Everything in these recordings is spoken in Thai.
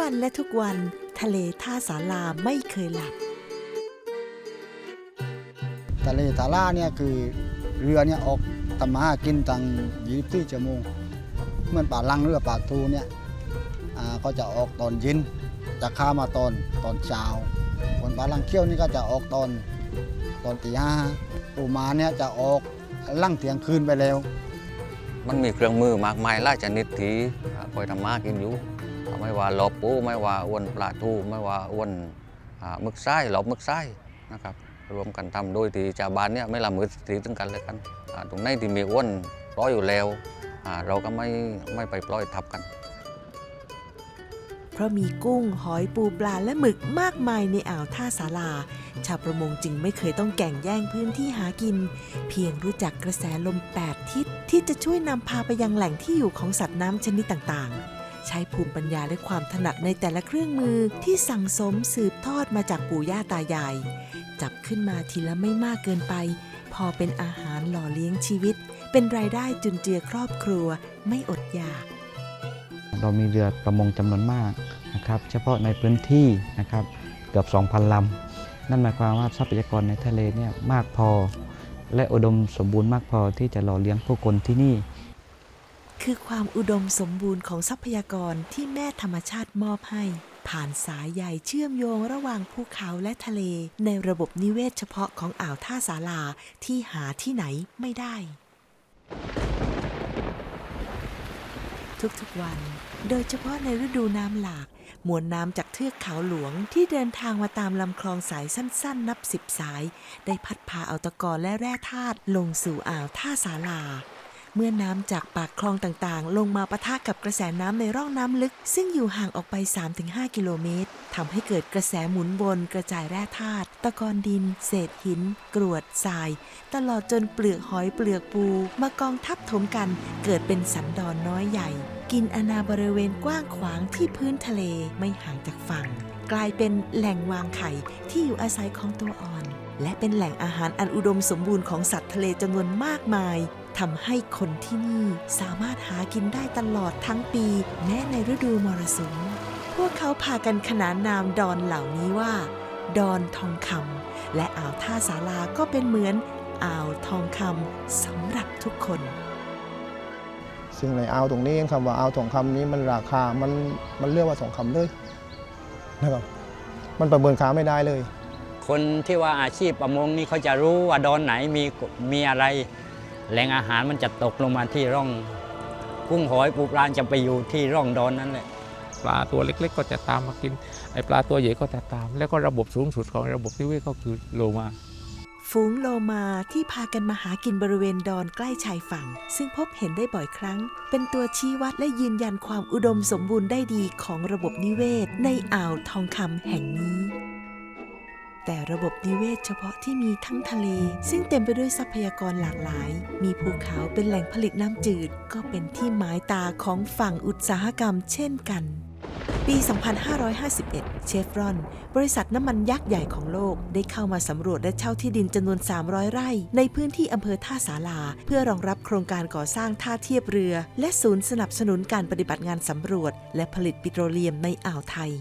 วันและทุกวันทะเลท่าสาลาไม่เคยหลับ ทะเลทาร่าเนี่ยคือเรือเนี่ยออกทำมาหากินตั้ง24ชั่วโมงเหมือนป่าลังเรือป่าทูเนี่ยอ่าก็จะออกตอนเย็นจะข้ามมาตอนตอนเช้าส่วนป่าลังเขี้ยวนี่ก็จะออกตอนตอนตีห้าปูมาเนี่ยจะออกลั่งเที่ยงคืนไปแล้ว มันมีเครื่องมือมากมายหลายชนิดที่คอยทำมากินอยู่ ไม่ว่าหลบปูไม่ว่าอ้วนปลาทูไม่ว่าอ้วนมึกไส้หลบมึกไส้นะครับรวมกันทำโดยที่ชาวบ้านเนี่ยไม่ละมือสีถึงกันเลยกันตรงไหนที่มีอ้วนร้อยอยู่แล้วเราก็ไม่ไม่ไปปล่อยทับกัน เพราะมีกุ้งหอยปูปลาและหมึกมากมายในอ่าวท่าสาลา ชาวประมงจึงไม่เคยต้องแก่งแย่งพื้นที่หากิน เพียงรู้จักกระแสลม8ทิศที่จะช่วยนำพาไปยังแหล่งที่อยู่ของสัตว์น้ำชนิดต่างๆ ใช้ภูมิปัญญาและความถนัดในแต่ละเครื่องมือที่สั่งสมสืบทอดมาจากปู่ย่าตายาย จับขึ้นมาทีละไม่มากเกินไป พอเป็นอาหารหล่อเลี้ยงชีวิต เป็นรายได้จุนเจือครอบครัวไม่อดอยาก เรามีเรือประมงจำนวนมากนะครับเฉพาะในพื้นที่นะครับเกือบ 2,000ลำนั่นหมายความว่าทรัพยากรในทะเลเนี่ยมากพอ และอุดมสมบูรณ์มากพอที่จะหล่อเลี้ยงผู้คนที่นี่ คือความอุดมสมบูรณ์ของทรัพยากรที่แม่ธรรมชาติมอบให้ ผ่านสายใยเชื่อมโยงระหว่างภูเขาและทะเล ในระบบนิเวศเฉพาะของอ่าวท่าสาลาที่หาที่ไหนไม่ได้ ทุกๆวัน โดยเฉพาะในฤดูน้ำหลาก มวลน้ำจากเทือกเขาหลวงที่เดินทางมาตามลำคลองสายสั้น ๆ นับสิบสาย ได้พัดพาเอาตะกอนและแร่ธาตุลงสู่อ่าวท่าสาลา เมื่อน้ำจากปากคลองต่างๆ ลงมาปะทะกับกระแสน้ำในร่องน้ำลึก ซึ่งอยู่ห่างออกไป 3-5 กิโลเมตรทำให้เกิดกระแสหมุนวนกระจายแร่ธาตุตะกอนดิน เศษหิน กรวดทราย ตลอดจนเปลือกหอยเปลือกปู มากองทับถมกัน เกิดเป็นสันดอนน้อยใหญ่ กินอาณาบริเวณกว้างขวางที่พื้นทะเลไม่ห่างจากฝั่ง กลายเป็นแหล่งวางไข่ที่อยู่อาศัยของตัวอ่อน และเป็นแหล่งอาหารอันอุดมสมบูรณ์ของสัตว์ทะเลจำนวนมากมาย ทำให้คนที่นี่สามารถหากินได้ตลอดทั้งปี แม้ในฤดูมรสุม พวกเขาพากันขนานนามดอนเหล่านี้ว่า ดอนทองคำและอ่าวท่าสาลาก็เป็นเหมือนอ่าวทองคำสำหรับทุกคน ซึ่งในอ่าวตรงนี้คำว่าอ่าวทองคำนี้มันราคามันมันเรียกว่าทองคำเลยนะครับมันประเมินค่าไม่ได้เลย คนที่ว่าอาชีพประมงนี่เขาจะรู้ว่าดอนไหนมีมีอะไร แหล่งอาหารมันจะตกลงมาที่ร่องกุ้งหอยปูปลาจะไปอยู่ที่ร่องดอนนั่นแหละปลาตัวเล็ก ๆ ก็จะตามมากินไอปลาตัวใหญ่ก็จะตาม แล้วก็ระบบสูงสุดของระบบนิเวศก็คือโลมาฝูงโลมาที่พากันมาหากินบริเวณดอนใกล้ชายฝั่ง ซึ่งพบเห็นได้บ่อยครั้ง เป็นตัวชี้วัดและยืนยันความอุดมสมบูรณ์ได้ดีของระบบนิเวศ ในอ่าวทองคำแห่งนี้ แต่ระบบนิเวศเฉพาะที่มีทั้งทะเล ซึ่งเต็มไปด้วยทรัพยากรหลากหลาย มีภูเขาเป็นแหล่งผลิตน้ำจืด ก็เป็นที่หมายตาของฝั่งอุตสาหกรรมเช่นกัน ปี 2551 เชฟรอน บริษัทน้ำมันยักษ์ใหญ่ของโลก ได้เข้ามาสำรวจและเช่าที่ดินจำนวน 300 ไร่ ในพื้นที่อำเภอท่าสาลา เพื่อรองรับโครงการก่อสร้างท่าเทียบเรือ และศูนย์สนับสนุนการปฏิบัติงานสำรวจ และผลิตปิโตรเลียมในอ่าวไทย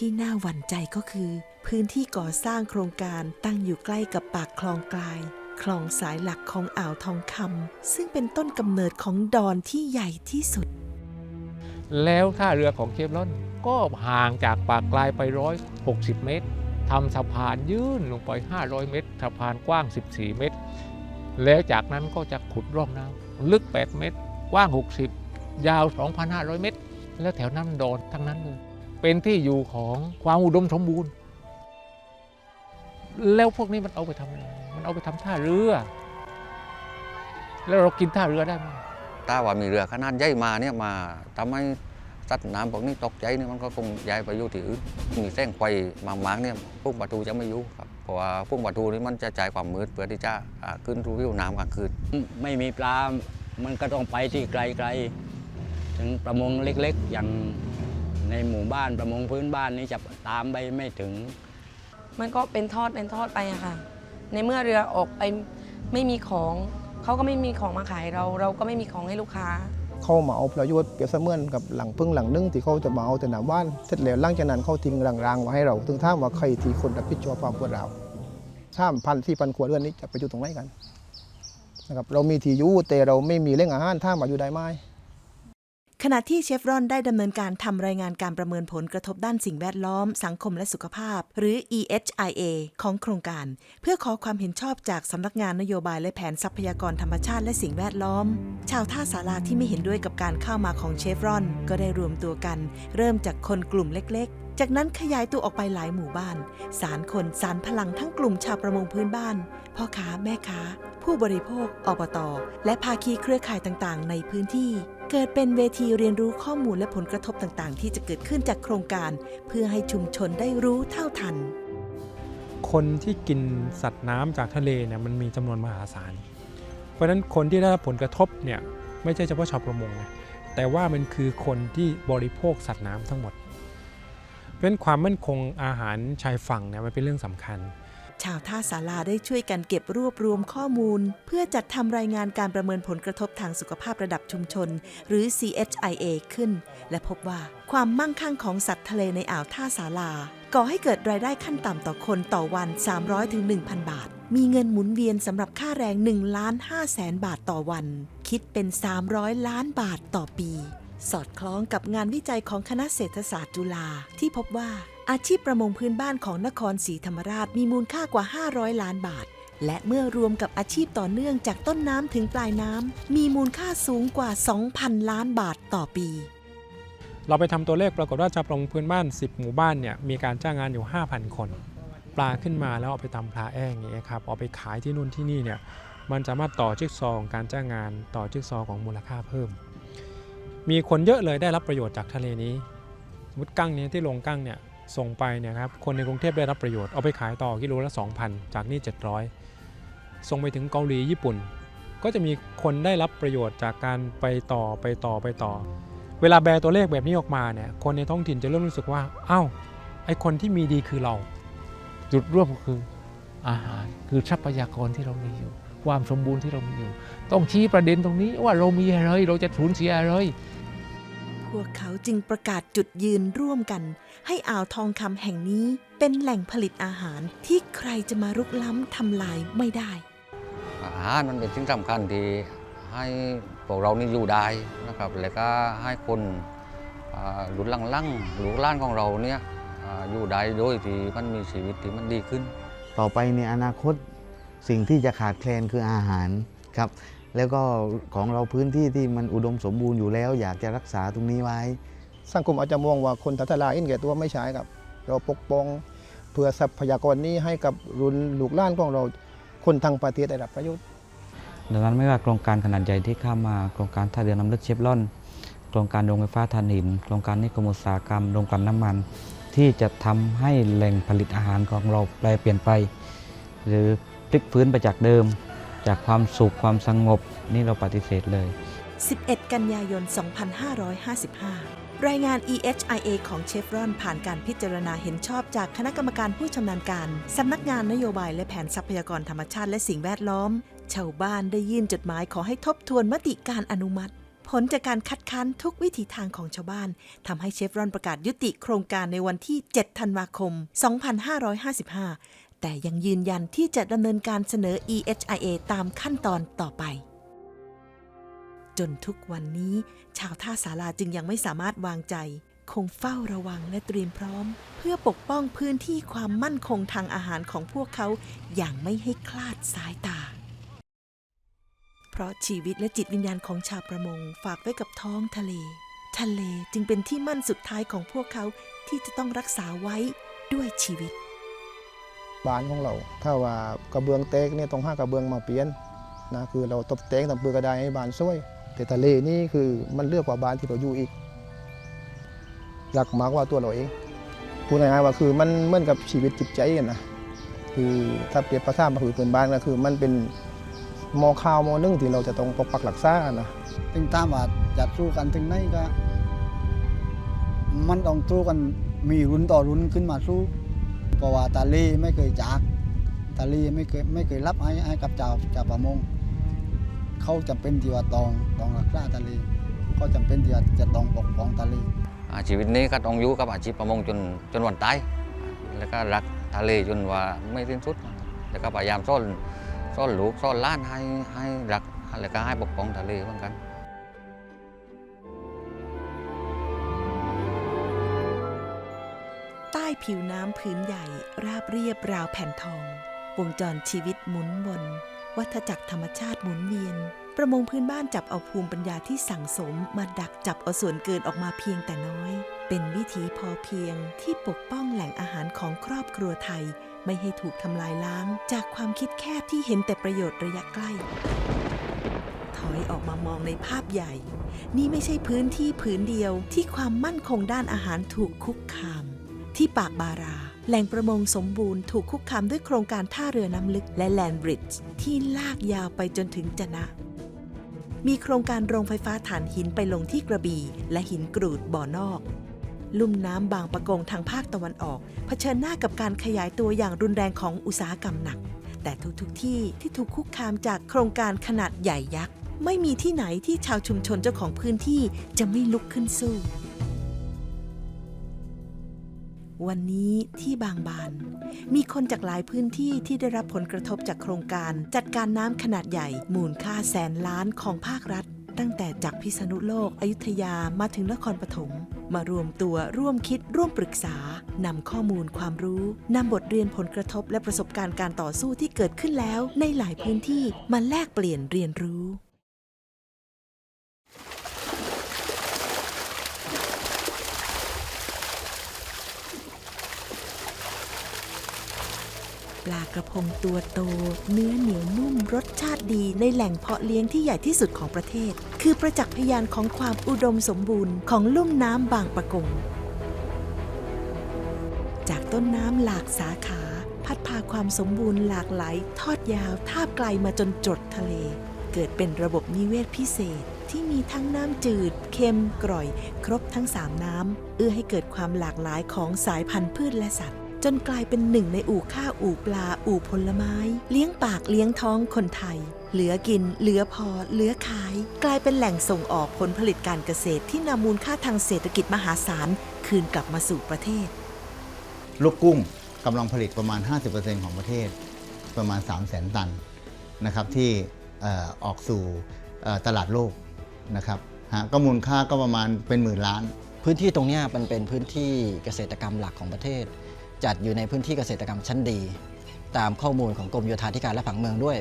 ที่น่าหวั่นใจก็คือ พื้นที่ก่อสร้างโครงการตั้งอยู่ใกล้กับปากคลองกลายคลองสายหลักของอ่าวทองคำซึ่งเป็นต้นกำเนิดของดอนที่ใหญ่ที่สุด แล้วท่าเรือของเชฟรอนก็ห่างจากปากกลายไป 160 เมตรทำสะพานยื่นลงไป 500 เมตรสะพานกว้าง 14 เมตร แล้วจากนั้นก็จะขุดร่องน้ำลึก 8 เมตร กว้าง 60 ยาว 2,500 เมตร แล้วแถวนั้นโดนทั้งนั้นเลย เป็นที่อยู่ของความอุดมสมบูรณ์ แล้วพวกนี้มันเอาไปทำอะไรมันเอาไปทำท่าเรือ แล้วเรากินท่าเรือได้ไหมถ้าว่ามีเรือขนาดใหญ่มาเนี่ยมาทำให้สัตว์น้ำพวกนี้ตกใจเนี่ยมันก็คงย้ายไปอยู่ที่อื่นมีแสงไฟมากๆเนี่ยพวกประตูจะไม่อยู่ครับเพราะว่าพวกประตูนี่มันจะจ่ายความมืดเพื่อที่จะอ่าขึ้นรูวิวน้ำกลางคืน ไม่มีปลา มันก็ต้องไปที่ไกลๆ ถึงประมงเล็กๆ อย่าง ในหมู่บ้านประมงพื้นบ้านนี้จะตามไปไม่ถึง มันก็เป็นทอดเป็นทอดไปอะค่ะ ในเมื่อเรือออกไปไม่มีของเขาก็ไม่มีของมาขายเรา เราก็ไม่มีของให้ลูกค้า เข้ามาเอาประโยชน์เปรียบเสมือนกับหลังพึ่งหลังนึ่งที่เขาจะมาเอาแต่หนาว่านเสร็จแล้วหลังจากนั้นเขาทิ้งรางๆไว้ให้เราถึงถ้ามว่าใครที่คนรับผิดชอบความปวดเราถ้ามพันที่พันขวดเรือนนี้จะไปอยู่ตรงไหนกันนะครับเรามีที่อยู่แต่เราไม่มีเร่งอาหารถ้ามมาอยู่ได้ไหม ขณะที่เชฟรอนได้ดำเนินการทำรายงานการประเมินผลกระทบด้านสิ่งแวดล้อม สังคมและสุขภาพ หรือ EHIA ของโครงการ เพื่อขอความเห็นชอบจากสำนักงานนโยบายและแผนทรัพยากรธรรมชาติและสิ่งแวดล้อม ชาวท่าสาราที่ไม่เห็นด้วยกับการเข้ามาของเชฟรอน ก็ได้รวมตัวกัน เริ่มจากคนกลุ่มเล็ก จากนั้นขยายตัวออกไปหลายหมู่บ้าน สารคนสารพลังทั้งกลุ่มชาวประมงพื้นบ้าน พ่อค้าแม่ค้า ผู้บริโภคอบตและภาคีเครือข่ายต่างๆ ในพื้นที่ เกิดเป็นเวทีเรียนรู้ข้อมูลและผลกระทบต่างๆ ที่จะเกิดขึ้นจากโครงการ เพื่อให้ชุมชนได้รู้เท่าทัน คนที่กินสัตว์น้ำจากทะเลเนี่ยมันมีจำนวนมหาศาล เพราะฉะนั้นคนที่ได้รับผลกระทบเนี่ยไม่ใช่เฉพาะชาวประมงนะแต่ว่ามันคือคนที่บริโภคสัตว์น้ำทั้งหมด ราะฉะนั้นความมั่นคงอาหารชายฝั่งเนี่ยมันเป็นเรื่องสำคัญ ชาวท่าสาราได้ช่วยกันเก็บรวบรวมข้อมูล เพื่อจัดทำรายงานการประเมินผลกระทบทางสุขภาพระดับชุมชน หรือ CHIA ขึ้น และพบว่าความมั่งคั่งของสัตว์ทะเลในอ่าวท่าสาราก่อให้เกิดรายได้ขั้นต่ำต่อคนต่อวัน 300-1,000บาท มีเงินหมุนเวียนสำหรับค่าแรง1ล้าน5แสนบาทต่อวัน คิดเป็น 300 ล้านบาทต่อปี สอดคล้องกับงานวิจัยของคณะเศรษฐศาสตร์จุฬาที่พบว่าอาชีพประมงพื้นบ้านของนครศรีธรรมราชมีมูลค่ากว่า 500 ล้านบาท และเมื่อรวมกับอาชีพต่อเนื่องจากต้นน้ำถึงปลายน้ำมีมูลค่าสูงกว่า 2,000 ล้านบาทต่อปี เราไปทำตัวเลขปรากฏว่าชาวประมงพื้นบ้าน 10 หมู่บ้านเนี่ยมีการจ้างงานอยู่ 5,000 คน ปลาขึ้นมาแล้วเอาไปทำปลาแอ้งอย่างเงี้ยครับเอาไปขายที่นู่นที่นี่เนี่ยมันสามารถต่อจิ๊กซอของการจ้างงานต่อจิ๊กซอว์ของมูลค่าเพิ่ม มีคนเยอะเลยได้รับประโยชน์จากทะเลนี้ สมมติกั้งเนี้ที่ลงกั้งเนี่ยส่งไปเนี่ยครับคนในกรุงเทพได้รับประโยชน์เอาไปขายต่อกิโลละ 2,000 จากนี่ 700 ส่งไปถึงเกาหลีญี่ปุ่น ก็จะมีคนได้รับประโยชน์จากการไปต่อไปต่อไปต่อ เวลาแบรตัวเลขแบบนี้ออกมาเนี่ยคนในท้องถิ่นจะเริ่มรู้สึกว่าอ้าวไอคนที่มีดีคือเรา จุดร่วมก็คืออาหารคือทรัพยากรที่เรามีอยู่ ความสมบูรณ์ที่เรามีอยู่ ต้องชี้ประเด็นตรงนี้ว่าเรามีอะไร เราจะสูญเสียอะไร พวกเขาจึงประกาศจุดยืนร่วมกัน ให้อ่าวทองคำแห่งนี้เป็นแหล่งผลิตอาหารที่ใครจะมารุกล้ำทำลายไม่ได้ อาหารมันเป็นสิ่งสำคัญที่ให้พวกเรานี่อยู่ได้นะครับ แล้วก็ให้คนอ่ารุ่นหลังๆลูกหล้านของเราเนี่ยอ่าอยู่ได้โดยที่มันมีชีวิตที่มันดีขึ้น ต่อไปในอนาคต สิ่งที่จะขาดแคลนคืออาหารครับแล้วก็ของเราพื้นที่ที่มันอุดมสมบูรณ์อยู่แล้ว อยากจะรักษาตรงนี้ไว้ สังคมอาจจะมองว่าคนทัทลาอินแก่ตัวไม่ใช่ครับ เราปกป้องเพื่อทรัพยากรนี้ให้กับรุ่นลูกหล้านของเราคนทางประเทศได้รับประโยชน์ดังนั้นไม่ว่าโครงการขนาดใหญ่ที่เข้ามาโครงการท่าเรือน้ำลึกเชฟรอน โครงการโรงไฟฟ้าถ่านหิน โครงการนิคมอุตสาหกรรมโรงกลั่นน้ำมัน ที่จะทำให้แหล่งผลิตอาหารของเราแปลเปลี่ยนไป หรือ พลิกฟื้นไปจากเดิม จากความสุขความสงบนี่เราปฏิเสธเลย 11 กันยายน 2555 รายงาน EHIA ของเชฟรอนผ่านการพิจารณาเห็นชอบจากคณะกรรมการผู้ชำนาญการ สำนักงานนโยบายและแผนทรัพยากรธรรมชาติและสิ่งแวดล้อม ชาวบ้านได้ยื่นจดหมายขอให้ทบทวนมติการอนุมัติ ผลจากการคัดค้านทุกวิถีทางของชาวบ้านทำให้เชฟรอนประกาศยุติโครงการในวันที่ 7 ธันวาคม 2555 แต่ยังยืนยันที่จะดำเนินการเสนอ EHIA ตามขั้นตอนต่อไป จนทุกวันนี้ ชาวท่าสาราจึงยังไม่สามารถวางใจ คงเฝ้าระวังและเตรียมพร้อม เพื่อปกป้องพื้นที่ความมั่นคงทางอาหารของพวกเขาอย่างไม่ให้คลาดสายตา เพราะชีวิตและจิตวิญญาณของชาวประมงฝากไว้กับท้องทะเล ทะเลจึงเป็นที่มั่นสุดท้ายของพวกเขาที่จะต้องรักษาไว้ด้วยชีวิต บ้านของเรา ถ้าว่ากระเบื้องเตกเนี่ยต้องห้ากระเบื้องมาเปลี่ยนนะคือเราตบเตกตบเปลือกระไดให้บ้านสวย แต่ทะเลนี่คือมันเลือกกว่าบ้านที่เราอยู่อีกรักมากว่าตัวเราเองพูดง่ายๆว่าคือมันเหมือนกับชีวิตจิตใจกันนะคือถ้าเปรียบประทามมาคือเป็นบ้านก็คือ มันเป็นมอข้าวมอนึ่งที่เราจะต้องปกปักรักษานะถึงตามว่าจะสู้กันถึงไหนก็ มันต้องสู้กันมีรุนต่อรุนขึ้นมาสู้ ราะว่าตาลีไม่เคยจากตาลีไม่เคยไม่เคยรับให้ให้กับเจ้าเจ้าประมง เขาจะเป็นที่ว่าตองตองรักษาตาลีก็จำเป็นที่จะจะต้องปกป้องทะเลอ่าชีวิตนี้ก็ต้องอยู่กับอาชีพประมงจนจนวันตายแล้วก็รักทะเลจนว่าไม่สิ้นสุด แล้วก็พยายามซ่อนซ่อนลูกซ่อนล้านให้ให้รักแล้วก็ให้ปกป้องทะเลเหมือนกัน ใต้ผิวน้ำพื้นใหญ่ราบเรียบราวแผ่นทอง วงจรชีวิตหมุนวนวัฏจักรธรรมชาติหมุนเวียน ประมงพื้นบ้านจับเอาภูมิปัญญาที่สั่งสมมาดักจับเอาส่วนเกินออกมาเพียงแต่น้อย เป็นวิถีพอเพียงที่ปกป้องแหล่งอาหารของครอบครัวไทย ไม่ให้ถูกทำลายล้าง จากความคิดแคบที่เห็นแต่ประโยชน์ระยะใกล้ ถอยออกมามองในภาพใหญ่ นี่ไม่ใช่พื้นที่ผืนเดียวที่ความมั่นคงด้านอาหารถูกคุกคาม ที่ปากบารา แหล่งประมงสมบูรณ์ถูกคุกคามด้วยโครงการท่าเรือน้ำลึกและแลนบริดจ์ที่ลากยาวไปจนถึงจะนะ มีโครงการโรงไฟฟ้าถ่านหินไปลงที่กระบี่และหินกรูดบ่อนอก ลุ่มน้ำบางปะกงทางภาคตะวันออก เผชิญหน้ากับการขยายตัวอย่างรุนแรงของอุตสาหกรรมหนัก แต่ทุกๆทที่ที่ถูกคุกคามจากโครงการขนาดใหญ่ยักษ์ไม่มีที่ไหนที่ชาวชุมชนเจ้าของพื้นที่จะไม่ลุกขึ้นสู้ วันนี้ที่บางบาน มีคนจากหลายพื้นที่ที่ได้รับผลกระทบจากโครงการ จัดการน้ำขนาดใหญ่ มูลค่าแสนล้านของภาครัฐ ตั้งแต่จากพิษณุโลก อยุธยามาถึงนครปฐมมารวมตัวร่วมคิดร่วมปรึกษานำข้อมูลความรู้นำบทเรียนผลกระทบและประสบการณ์การต่อสู้ที่เกิดขึ้นแล้ว ในหลายพื้นที่มาแลกเปลี่ยนเรียนรู้ ปลากระพงตัวโต เนื้อเหนียวนุ่มรสชาติดีในแหล่งเพาะเลี้ยงที่ใหญ่ที่สุดของประเทศ คือประจักษ์พยานของความอุดมสมบูรณ์ของลุ่มน้ำบางปะกง จากต้นน้ำหลากสาขา พัดพาความสมบูรณ์หลากหลายทอดยาวทาบไกลมาจนจดทะเล เกิดเป็นระบบนิเวศพิเศษที่มีทั้งน้ำจืด เค็ม กร่อย ครบทั้งสามน้ำ เอื้อให้เกิดความหลากหลายของสายพันธุ์พืชและสัตว์ จนกลายเป็นหนึ่งในอู่ข้าวอู่ปลาอู่ผลไม้ เลี้ยงปากเลี้ยงท้องคนไทย เหลือกิน เหลือพอ เหลือขาย กลายเป็นแหล่งส่งออกผลผลิตการเกษตรที่นำมูลค่าทางเศรษฐกิจมหาศาล คืนกลับมาสู่ประเทศ ลูกกุ้งกำลังผลิตประมาณ 50%ของประเทศประมาณ 3 0 0 0 0 0 ตันนะครับที่เอ่อออกสู่เอ่อตลาดโลกนะครับฮะก็มูลค่าก็ประมาณเป็นหมื่นล้าน พื้นที่ตรงเนี้ยมันเป็นพื้นที่เกษตรกรรมหลักของประเทศ จัดอยู่ในพื้นที่เกษตรกรรมชั้นดี ตามข้อมูลของกรมโยธาธิการและผังเมืองด้วย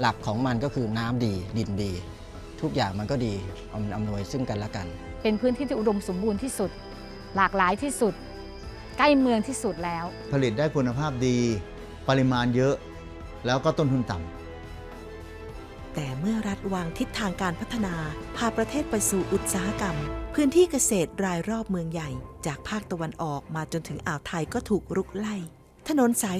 หลักของมันก็คือน้ำดีดินดี ทุกอย่างมันก็ดีอำอำนวยซึ่งกันและกัน เป็นพื้นที่ที่อุดมสมบูรณ์ที่สุด หลากหลายที่สุด ใกล้เมืองที่สุดแล้ว ผลิตได้คุณภาพดี ปริมาณเยอะ แล้วก็ต้นทุนต่ำ แต่เมื่อรัฐวางทิศทางการพัฒนา พาประเทศไปสู่อุตสาหกรรม พื้นที่เกษตรรายรอบเมืองใหญ่ จากภาคตะวันออกมาจนถึงอ่าวไทยก็ถูกรุกไล่ ถนนสาย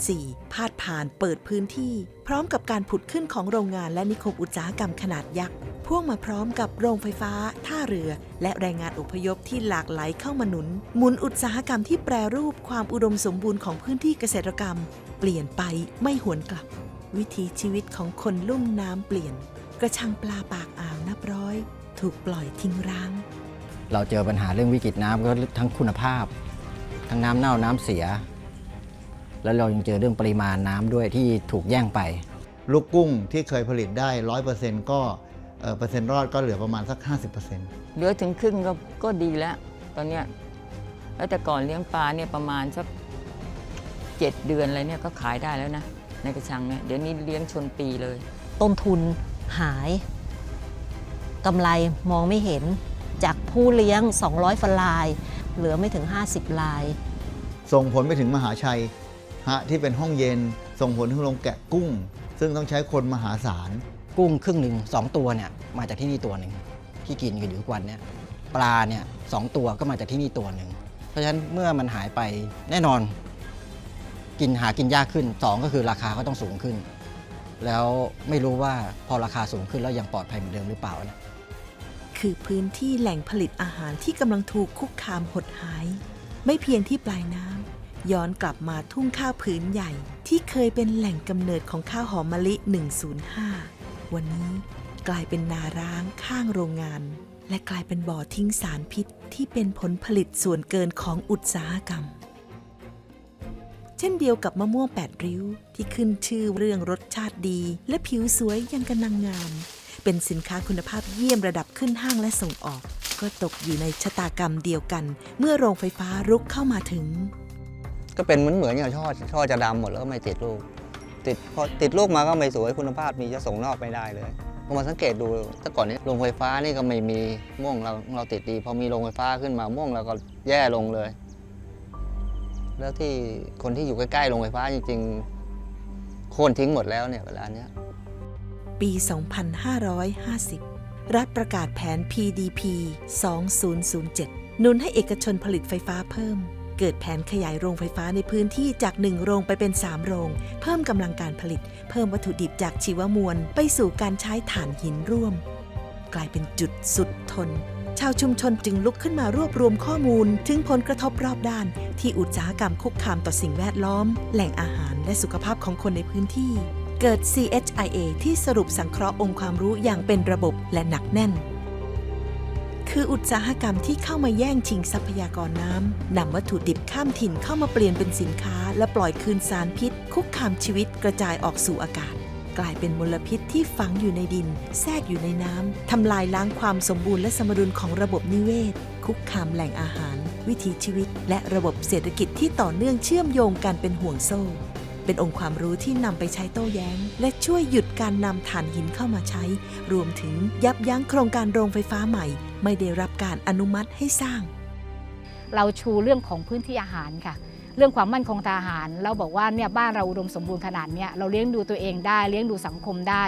304 พาดผ่านเปิดพื้นที่ พร้อมกับการผุดขึ้นของโรงงานและนิคมอุตสาหกรรมขนาดยักษ์พ่วงมาพร้อมกับโรงไฟฟ้า ท่าเรือ และแรงงานอพยพที่หลากหลายเข้ามาหนุน หมุนอุตสาหกรรมที่แปรรูปความอุดมสมบูรณ์ของพื้นที่เกษตรกรรม เปลี่ยนไปไม่หวนกลับ วิถีชีวิตของคนลุ่มน้ำเปลี่ยน กระชังปลาปากอ่าวนับร้อย ถูกปล่อยทิ้งร้าง เราเจอปัญหาเรื่องวิกฤตน้ำก็ทั้งคุณภาพ ทั้งน้ำเน่าน้ำเสีย แล้วเรายังเจอเรื่องปริมาณน้ำด้วยที่ถูกแย่งไป ลูกกุ้งที่เคยผลิตได้100%ก็เอ่อเปอร์เซ็นต์รอดก็เหลือประมาณสัก 50%เหลือถึงครึ่งก็ก็ดีแล้ว ตอนเนี้ยแล้วแต่ก่อนเลี้ยงปลาเนี่ยประมาณสักเจ็ดเดือนอะไรเนี่ยก็ขายได้แล้วนะ ในกระชังเนี่ยเดี๋ยวนี้เลี้ยงชนปีเลย ต้นทุนหาย กำไรมองไม่เห็นจากผู้เลี้ยง 200ฟลาย เหลือไม่ถึง 50 ลาย ส่งผลไปถึงมหาชัยฮะที่เป็นห้องเย็น ส่งผลถึงโรงแกะกุ้ง ซึ่งต้องใช้คนมหาศาล กุ้งครึ่งหนึ่งสองตัวเนี่ยมาจากที่นี่ตัวหนึ่งที่กินกันอยู่ทุกวันเนี่ยปลาเนี่ยสองตัวก็มาจากที่นี่ตัวหนึ่งเพราะฉะนั้นเมื่อมันหายไปแน่นอน กินหากินยากขึ้นสองก็คือราคาก็ต้องสูงขึ้น แล้วไม่รู้ว่าพอราคาสูงขึ้นแล้วยังปลอดภัยเหมือนเดิมหรือเปล่านะ คือพื้นที่แหล่งผลิตอาหารที่กำลังถูกคุกคามหดหาย ไม่เพียงที่ปลายน้ำย้อนกลับมาทุ่งข้าวผืนใหญ่ ที่เคยเป็นแหล่งกำเนิดของข้าวหอมมะลิ 105 วันนี้กลายเป็นนาร้างข้างโรงงาน และกลายเป็นบ่อทิ้งสารพิษที่เป็นผลผลิตส่วนเกินของอุตสาหกรรม เช่นเดียวกับมะม่วงแปดริ้วที่ขึ้นชื่อเรื่องรสชาติดี และผิวสวยยังกันนางงาม เป็นสินค้าคุณภาพเยี่ยมระดับขึ้นห้างและส่งออก ก็ตกอยู่ในชะตากรรมเดียวกัน เมื่อโรงไฟฟ้ารุกเข้ามาถึง ก็เป็นเหมือนเหมือนอย่างช่อช่อจะดำหมดแล้วก็ไม่ติดลูก ติดพอติดลูกมาก็ไม่สวยคุณภาพมีจะส่งนอกไม่ได้เลยพอมาสังเกตดูแต่ก่อนนี้โรงไฟฟ้านี่ก็ไม่มีม่วงเราเราติดดีพอมีโรงไฟฟ้าขึ้นมาม่วงเราก็แย่ลงเลย แล้วที่คนที่อยู่ใกล้ๆโรงไฟฟ้าจริงๆโค่นทิ้งหมดแล้วเนี่ยเวลาเนี้ย ปี 2550 รัฐประกาศแผน PDP 2007 นุนให้เอกชนผลิตไฟฟ้าเพิ่ม เกิดแผนขยายโรงไฟฟ้าในพื้นที่จาก 1 โรงไปเป็น 3 โรง เพิ่มกำลังการผลิต เพิ่มวัตถุดิบจากชีวมวล ไปสู่การใช้ถ่านหินร่วม กลายเป็นจุดสุดทนชาวชุมชนจึงลุกขึ้นมารวบรวมข้อมูล ถึงผลกระทบรอบด้าน ที่อุตสาหกรรมคุกคามต่อสิ่งแวดล้อม แหล่งอาหารและสุขภาพของคนในพื้นที่ เกิด CHIA ที่สรุปสังเคราะห์องค์ความรู้อย่างเป็นระบบและหนักแน่น คืออุตสาหกรรมที่เข้ามาแย่งชิงทรัพยากรน้ำนำวัตถุดิบข้ามถิ่นเข้ามาเปลี่ยนเป็นสินค้า และปล่อยคืนสารพิษ คุกคามชีวิตกระจายออกสู่อากาศ กลายเป็นมลพิษที่ฝังอยู่ในดิน แทรกอยู่ในน้ำทำลายล้างความสมบูรณ์และสมดุลของระบบนิเวศ คุกคามแหล่งอาหาร วิถีชีวิต และระบบเศรษฐกิจที่ต่อเนื่องเชื่อมโยงกันเป็นห่วงโซ่ เป็นองค์ความรู้ที่นำไปใช้โต้แย้ง และช่วยหยุดการนำถ่านหินเข้ามาใช้ รวมถึงยับยั้งโครงการโรงไฟฟ้าใหม่ ไม่ได้รับการอนุมัติให้สร้าง เราชูเรื่องของพื้นที่อาหารค่ะ เรื่องความมั่นคงทางอาหาร เราบอกว่าเนี่ยบ้านเราอุดมสมบูรณ์ขนาดเนี้ยเราเลี้ยงดูตัวเองได้เลี้ยงดูสังคมได้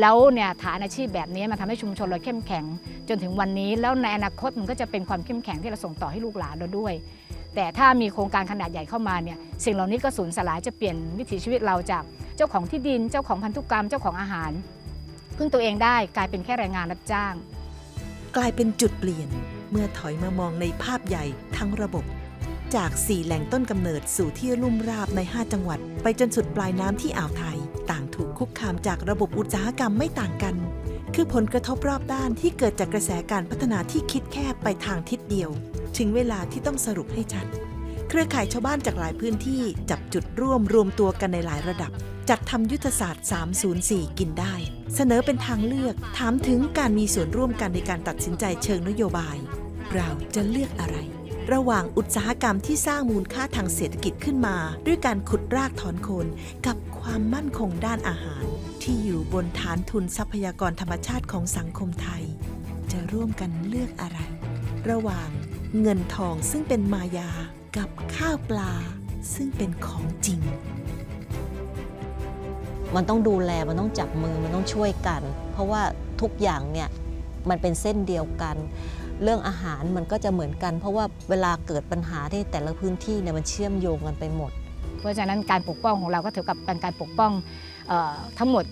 แล้วเนี่ยฐานอาชีพแบบนี้มันทำให้ชุมชนเราเข้มแข็ง จนถึงวันนี้ แล้วในอนาคตมันก็จะเป็นความเข้มแข็งที่เราส่งต่อให้ลูกหลานเราด้วย แต่ถ้ามีโครงการขนาดใหญ่เข้ามาเนี่ยสิ่งเหล่านี้ก็สูญสลายจะเปลี่ยนวิถีชีวิตเราจากเจ้าของที่ดินเจ้าของพันธุกรรมเจ้าของอาหาร พึ่งตัวเองได้กลายเป็นแค่แรงงานรับจ้าง กลายเป็นจุดเปลี่ยนเมื่อถอยมามองในภาพใหญ่ทั้งระบบ จาก 4 แหล่งต้นกำเนิดสู่ที่ลุ่มราบใน 5 จังหวัด ไปจนสุดปลายน้ำที่อ่าวไทย ต่างถูกคุกคามจากระบบอุตสาหกรรมไม่ต่างกัน คือผลกระทบรอบด้านที่เกิดจากกระแสการพัฒนาที่คิดแคบไปทางทิศเดียว ถึงเวลาที่ต้องสรุปให้ชัด เครือข่ายชาวบ้านจากหลายพื้นที่จับจุดร่วมรวมตัวกันในหลายระดับ จัดทำยุทธศาสตร์ 304 กินได้ เสนอเป็นทางเลือก ถามถึงการมีส่วนร่วมกันในการตัดสินใจเชิงนโยบาย เราจะเลือกอะไร ระหว่างอุตสาหกรรมที่สร้างมูลค่าทางเศรษฐกิจขึ้นมา ด้วยการขุดรากถอนโคนกับความมั่นคงด้านอาหาร ที่อยู่บนฐานทุนทรัพยากรธรรมชาติของสังคมไทย จะร่วมกันเลือกอะไร ระหว่าง เงินทองซึ่งเป็นมายากับข้าวปลาซึ่งเป็นของจริง มันต้องดูแลมันต้องจับมือมันต้องช่วยกัน เพราะว่าทุกอย่างเนี่ยมันเป็นเส้นเดียวกัน เรื่องอาหารมันก็จะเหมือนกัน เพราะว่าเวลาเกิดปัญหาที่แต่ละพื้นที่เนี่ยมันเชื่อมโยงกันไปหมด เพราะฉะนั้นการปกป้องของเราก็ถือกับเป็นการปกป้องเออทั้งหมด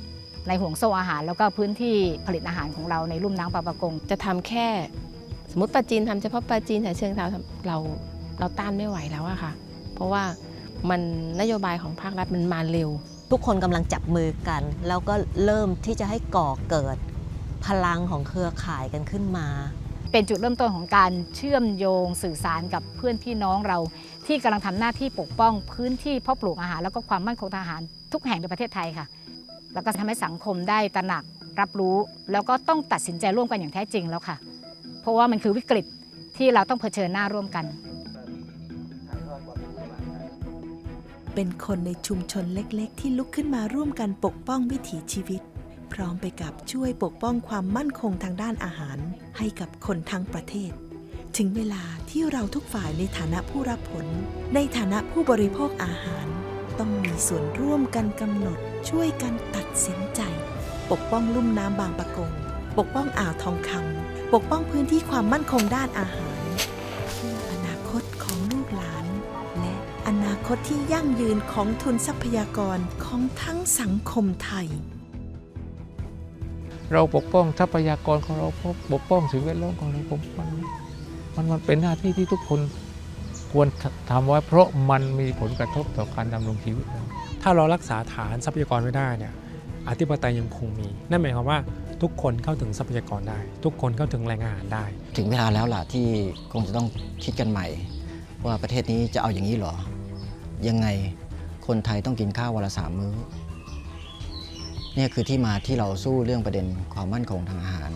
ในห่วงโซ่อาหาร แล้วก็พื้นที่ผลิตอาหารของเราในลุ่มน้ำปาปากง จะทำแค่ส มมติปลาจีนทำเฉพาะปลาจีนฉะเชิงเทราเราเราต้านไม่ไหวแล้วอะค่ะ เพราะว่ามันนโยบายของภาครัฐมันมาเร็ว ทุกคนกำลังจับมือกัน แล้วก็เริ่มที่จะให้ก่อเกิดพลังของเครือข่ายกันขึ้นมา เป็นจุดเริ่มต้นของการเชื่อมโยงสื่อสารกับเพื่อนพี่น้องเรา ที่กำลังทำหน้าที่ปกป้องพื้นที่เพาะปลูกอาหาร แล้วก็ความมั่นคงทางอาหาร ทุกแห่งในประเทศไทยค่ะ แล้วก็ทำให้สังคมได้ตระหนักรับรู้ แล้วก็ต้องตัดสินใจร่วมกันอย่างแท้จริงแล้วค่ะ เพราะว่ามันคือวิกฤตที่เราต้องเผชิญหน้าร่วมกัน เป็นคนในชุมชนเล็กๆ ที่ลุกขึ้นมาร่วมกันปกป้องวิถีชีวิต พร้อมไปกับช่วยปกป้องความมั่นคงทางด้านอาหาร ให้กับคนทั้งประเทศ ถึงเวลาที่เราทุกฝ่ายในฐานะผู้รับผล ในฐานะผู้บริโภคอาหาร ต้องมีส่วนร่วมกันกำหนด ช่วยกันตัดสินใจ ปกป้องลุ่มน้ำบางปะกง ปกป้องอ่าวทองคำ ปกป้องพื้นที่ความมั่นคงด้านอาหาร เพื่ออนาคตของลูกหลาน และอนาคตที่ยั่งยืนของทุนทรัพยากรของทั้งสังคมไทย เราปกป้องทรัพยากรของเราปกป้องสิ่งแวดล้อมของเราผมมันมันมันเป็นหน้าที่ที่ทุกคนควรทำไว้เพราะมันมีผลกระทบต่อการดำรงชีวิตเราถ้าเรารักษาฐานทรัพยากรไว้ได้เนี่ย อธิปไตยยังคงมี นั่นหมายความว่าทุกคนเข้าถึงทรัพยากรได้ ทุกคนเข้าถึงแหล่งาหารได้ ถึงเวลาแล้วล่ะที่คงจะต้องคิดกันใหม่ ว่าประเทศนี้จะเอาอย่างนี้หรอ ยังไงคนไทยต้องกินข้าววันละสามมื้อเนี่ยคือที่มาที่เราสู้เรื่องประเด็นความมั่นคงทางอาหาร